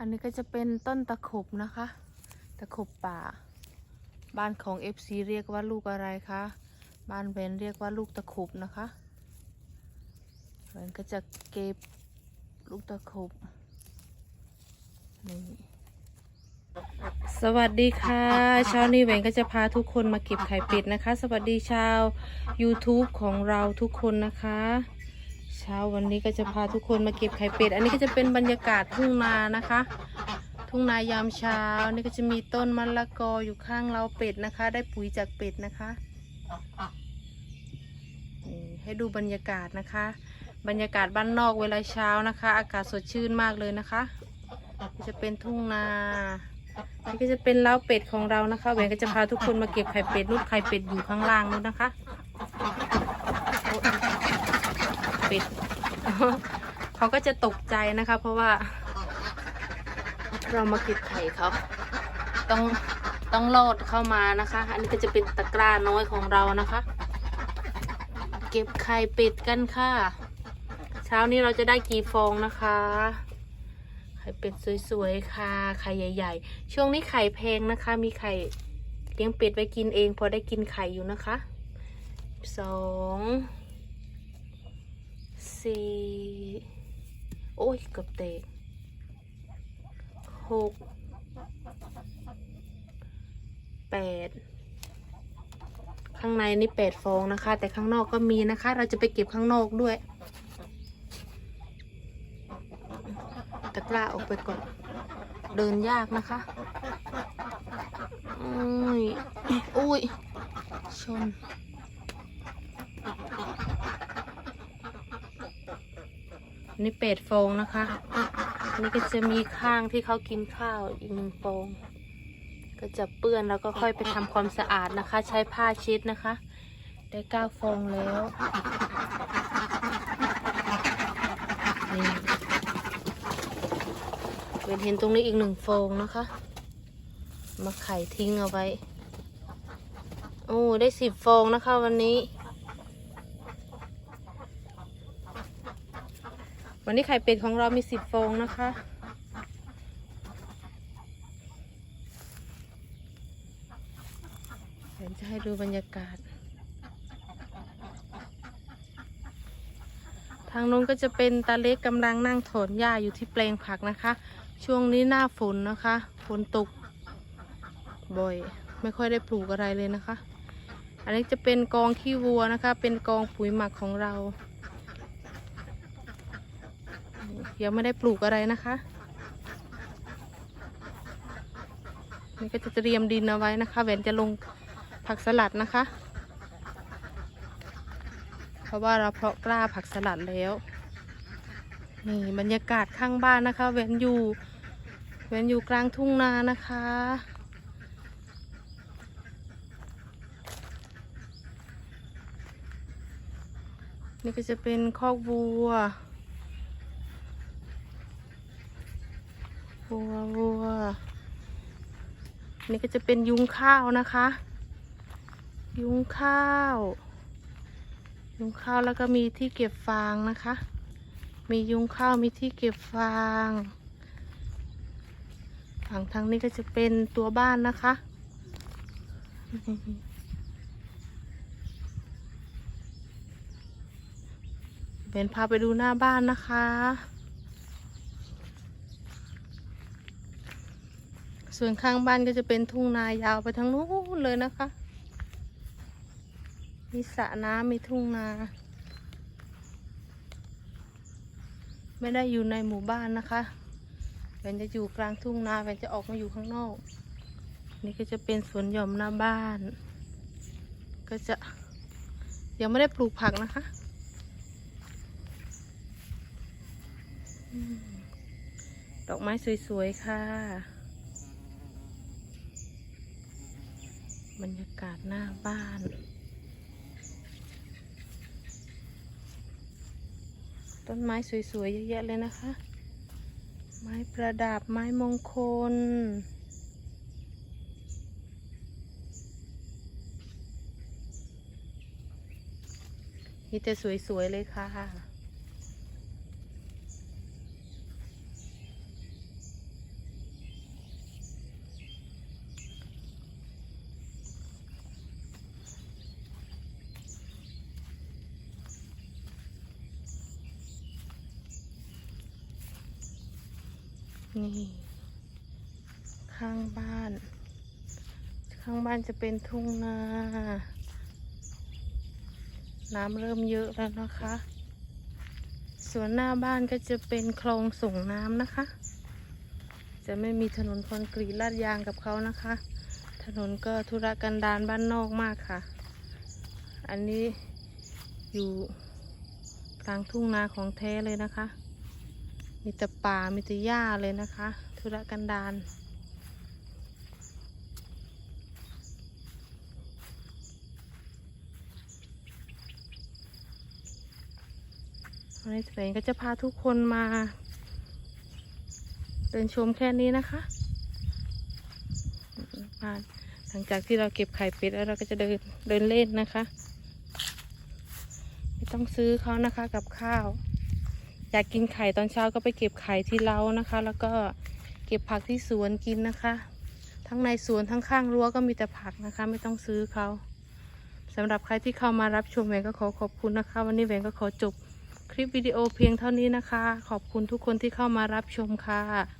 อันนี้ก็จะเป็นต้นตะขบนะคะ ตะขบป่า บ้านของ FC เรียกว่าลูกอะไรคะ บ้านเวนเรียกว่าลูกตะขบนะคะเวนก็จะเก็บลูกตะขบนี่สวัสดีค่ะเช้านี้แหวนก็จะพาทุกคนมาเก็บไข่เป็ดนะคะ สวัสดีชาว YouTube ของเราทุกคนนะคะ เช้าวันนี้ก็จะพาทุกคนมาเก็บไข่เป็ด อันนี้ก็จะเป็นบรรยากาศทุ่งนานะคะ ทุ่งนายามเช้า นี่ก็จะมีต้นมะละกออยู่ข้างเราเป็ดนะคะ ได้ปุ๋ยจากเป็ดนะคะให้ดูบรรยากาศนะคะ บรรยากาศบ้านนอกเวลาเช้านะคะ อากาศสดชื่นมากเลยนะคะ จะเป็นทุ่งนานี่ก็จะเป็นเล้าเป็ดของเรานะคะแหวนก็จะพาทุกคนมาเก็บไข่เป็ดนู่นไข่เป็ดอยู่ข้างล่างนู่นนะคะโอ๊ย เป็ด เขาก็จะตกใจนะคะ เพราะว่า เรามาเก็บไข่เขาต้องต้องโลดเข้ามานะคะ อันนี้ก็จะเป็นตะกร้าน้อยของเรานะคะ เก็บไข่เป็ดกันค่ะ เช้านี้เราจะได้กี่ฟองนะคะ ไข่เป็ดสวยๆค่ะ ไข่ใหญ่ ๆ ช่วงนี้ไข่แพงนะคะ มีไข่เลี้ยงเป็ดไว้กินเอง พอได้กินไข่อยู่นะคะสอง สี่โอ้ยเกือบเตะหกแปดข้างในนี่แปดฟองนะคะ แต่ข้างนอกก็มีนะคะ เราจะไปเก็บข้างนอกด้วยตะกร้าออกไปก่อน เดินยากนะคะอุ้ยอุ้ยชน นี่เป็ดฟองนะคะนนี้ก็จะมีข้างที่เขากินข้าวอีกหนึ่งฟองก็จะเปื้อนแล้วก็ค่อยไปทำความสะอาดนะคะ ใช้ผ้าเช็ดนะคะ ได้เก้าฟองแล้วนี่เป็นเห็นตรงนี้อีกหนึ่งฟองนะคะ มาไข่ทิ้งเอาไว้โอ้ได้สิบฟองนะคะวันนี้ วันนี้ไข่เป็ดของเรามีสิบฟองนะคะ เดี๋ยวจะให้ดูบรรยากาศ ทางนู้นก็จะเป็นตาเล็กกำลังนั่งถอนหญ้าอยู่ที่แปลงผักนะคะ ช่วงนี้หน้าฝนนะคะ ฝนตก บ่อย ไม่ค่อยได้ปลูกอะไรเลยนะคะ อันนี้จะเป็นกองขี้วัวนะคะ เป็นกองปุ๋ยหมักของเรา ยังไม่ได้ปลูกอะไรนะคะ นี่ก็จะเตรียมดินเอาไว้นะคะแหวนจะลงผักสลัดนะคะ เพราะว่าเราเพาะกล้าผักสลัดแล้ว นี่บรรยากาศข้างบ้านนะคะแหวนอยู่แหวนอยู่กลางทุ่งนานะคะนี่ก็จะเป็นคอกวัว วัววัวนี่ก็จะเป็นยุงข้าวนะคะ ยุงข้าว ยุงข้าวแล้วก็มีที่เก็บฟางนะคะ มียุงข้าวมีที่เก็บฟางฝั่งทางนี้ก็จะเป็นตัวบ้านนะคะ เป็นพาไปดูหน้าบ้านนะคะ ส่วนข้างบ้านก็จะเป็นทุ่งนายาวไปทางนู้นเลยนะคะ มีสระน้ำมีทุ่งนา ไม่ได้อยู่ในหมู่บ้านนะคะแฟนจะอยู่กลางทุ่งนาแฟนจะออกมาอยู่ข้างนอก นี่ก็จะเป็นสวนหย่อมหน้าบ้าน ก็จะยังไม่ได้ปลูกผักนะคะดอกไม้สวย ๆ ค่ะ บรรยากาศหน้าบ้านต้นไม้สวยๆเยอะแยะเลยนะคะ ไม้ประดับไม้มงคล มีแต่สวยๆเลยค่ะ นี่ ข้างบ้าน ข้างบ้านจะเป็นทุ่งนา น้ำเริ่มเยอะแล้วนะคะ ส่วนหน้าบ้านก็จะเป็นคลองส่งน้ำนะคะ จะไม่มีถนนคอนกรีตลาดยางกับเขานะคะ ถนนก็ธุรกันดารบ้านนอกมากค่ะ อันนี้อยู่กลางทุ่งนาของแท้เลยนะคะ มีแต่ป่ามีแต่หญ้าเลยนะคะธุรกันดารวันนี้เสงก็จะพาทุกคนมา เดินชมแค่นี้นะคะมาหลังจากที่เราเก็บไข่เป็ดแล้วเราก็จะเดินเดินเล่นนะคะ ไม่ต้องซื้อเขานะคะกับข้าว อยากกินไข่ตอนเช้าก็ไปเก็บไข่ที่เล้านะคะ แล้วก็เก็บผักที่สวนกินนะคะ ทั้งในสวนทั้งข้างรั้วก็มีแต่ผักนะคะ ไม่ต้องซื้อเขาสำหรับใครที่เข้ามารับชมแหวนก็ขอขอบคุณนะคะ วันนี้แหวนก็ขอจบคลิปวิดีโอเพียงเท่านี้นะคะ ขอบคุณทุกคนที่เข้ามารับชมค่ะ